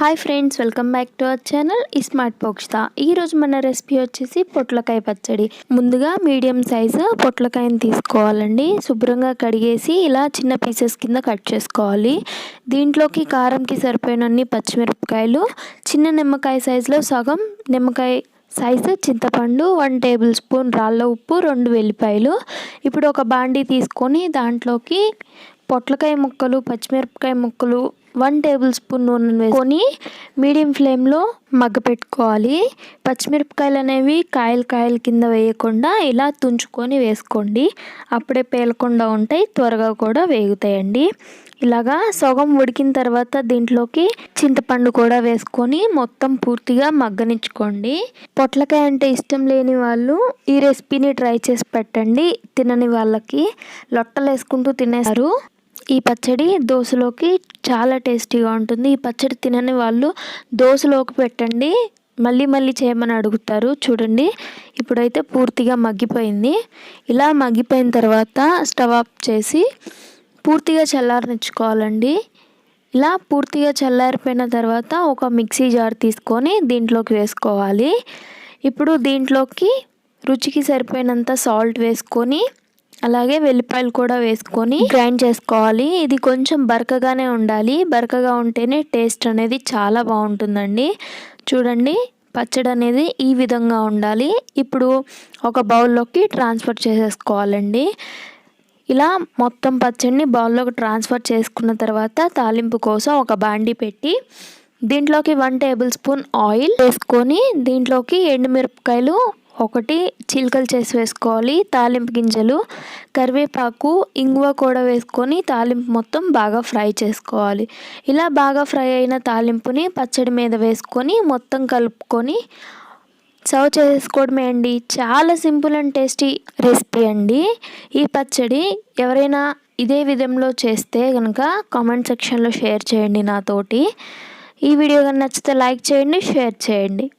Hi friends welcome back to our channel ఈ smart పోక్స్తా ఈరోజు మన రెసిపీ వచ్చేసి పొట్లకాయ పచ్చడి. ముందుగా మీడియం సైజు పొట్లకాయని తీసుకోవాలండి. శుభ్రంగా కడిగేసి ఇలా చిన్న పీసెస్ కింద కట్ చేసుకోవాలి. దీంట్లోకి కారంకి సరిపోయినన్ని పచ్చిమిరపకాయలు చిన్న నిమ్మకాయ సైజులో సగం నిమ్మకాయ సైజు చింతపండు వన్ టేబుల్ స్పూన్ రాళ్ళ ఉప్పు రెండు వెల్లిపాయలు. ఇప్పుడు ఒక బాండీ తీసుకొని దాంట్లోకి పొట్లకాయ ముక్కలు పచ్చిమిరపకాయ ముక్కలు వన్ టేబుల్ స్పూన్ నూనె వేసుకొని మీడియం ఫ్లేమ్లో మగ్గపెట్టుకోవాలి పచ్చిమిరపకాయలు అనేవి కాయలు కాయలు కింద వేయకుండా ఇలా తుంచుకొని వేసుకోండి. అప్పుడే పేలకుండా ఉంటాయి త్వరగా కూడా వేగుతాయండి. ఇలాగా సగం ఉడికిన తర్వాత దీంట్లోకి చింతపండు కూడా వేసుకొని మొత్తం పూర్తిగా మగ్గనిచ్చుకోండి. పొట్లకాయ అంటే ఇష్టం లేని వాళ్ళు ఈ రెసిపీని ట్రై చేసి పెట్టండి తినని వాళ్ళకి. లొట్టలు వేసుకుంటూ తినేస్తారు. ఈ పచ్చడి దోశలోకి చాలా టేస్టీగా ఉంటుంది. ఈ పచ్చడి తినని వాళ్ళు దోశలోకి పెట్టండి. మళ్ళీ మళ్ళీ చేయమని అడుగుతారు. చూడండి. ఇప్పుడైతే పూర్తిగా మగ్గిపోయింది. ఇలా మగ్గిపోయిన తర్వాత స్టవ్ ఆఫ్ చేసి పూర్తిగా చల్లారనిచ్చుకోవాలండి. ఇలా పూర్తిగా చల్లారిపోయిన తర్వాత ఒక మిక్సీ జార్ తీసుకొని దీంట్లోకి వేసుకోవాలి. ఇప్పుడు దీంట్లోకి రుచికి సరిపోయినంత సాల్ట్ వేసుకొని అలాగే వెల్లిపాయలు కూడా వేసుకొని గ్రైండ్ చేసుకోవాలి. ఇది కొంచెం బరకగానే ఉండాలి. బరకగా ఉంటేనే టేస్ట్ అనేది చాలా బాగుంటుందండి. చూడండి పచ్చడి అనేది ఈ విధంగా ఉండాలి. ఇప్పుడు ఒక బౌల్లోకి ట్రాన్స్ఫర్ చేసేసుకోవాలండి. ఇలా మొత్తం పచ్చడిని బౌల్లోకి ట్రాన్స్ఫర్ చేసుకున్న తర్వాత తాలింపు కోసం ఒక బాండి పెట్టి దీంట్లోకి వన్ టేబుల్ స్పూన్ ఆయిల్ వేసుకొని దీంట్లోకి ఎండుమిరపకాయలు ఒకటి చిలుకలు చేసి వేసుకోవాలి తాలింపు గింజలు కరివేపాకు ఇంగువ కూడా వేసుకొని తాలింపు మొత్తం బాగా ఫ్రై చేసుకోవాలి. ఇలా బాగా ఫ్రై అయిన తాలింపుని పచ్చడి మీద వేసుకొని మొత్తం కలుపుకొని సర్వ్ చేసుకోవడమే అండి. చాలా సింపుల్ అండ్ టేస్టీ రెసిపీ అండి. ఈ పచ్చడి ఎవరైనా ఇదే విధంలో చేస్తే కనుక కామెంట్ సెక్షన్లో షేర్ చేయండి నాతోటి. ఈ వీడియో కానీ నచ్చితే లైక్ చేయండి షేర్ చేయండి.